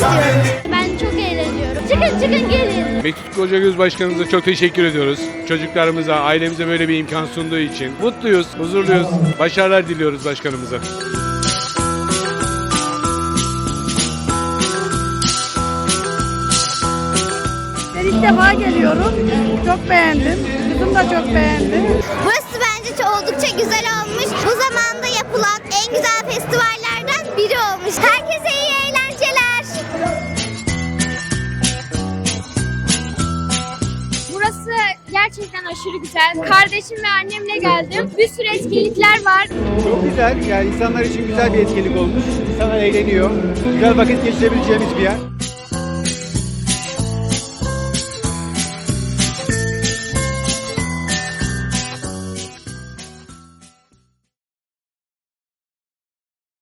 istiyorum. Ben çok eğleniyorum. Çıkın çıkın gelin. Mektup Kocagöz Başkanımıza çok teşekkür ediyoruz. Çocuklarımıza, ailemize böyle bir imkan sunduğu için. Mutluyuz, huzurluyuz. Başarılar diliyoruz başkanımıza. Ben ilk defa geliyorum. Çok beğendim. Kızım da çok beğendi. Burası bence oldukça güzel olmuş. Bu zamanda yapılan en güzel festival gerçekten aşırı güzel. Kardeşim ve annemle geldim. Bir sürü etkinlikler var. Çok güzel. Yani insanlar için güzel bir etkinlik olmuş. İnsanlar eğleniyor. Güzel vakit geçirebileceğimiz bir yer.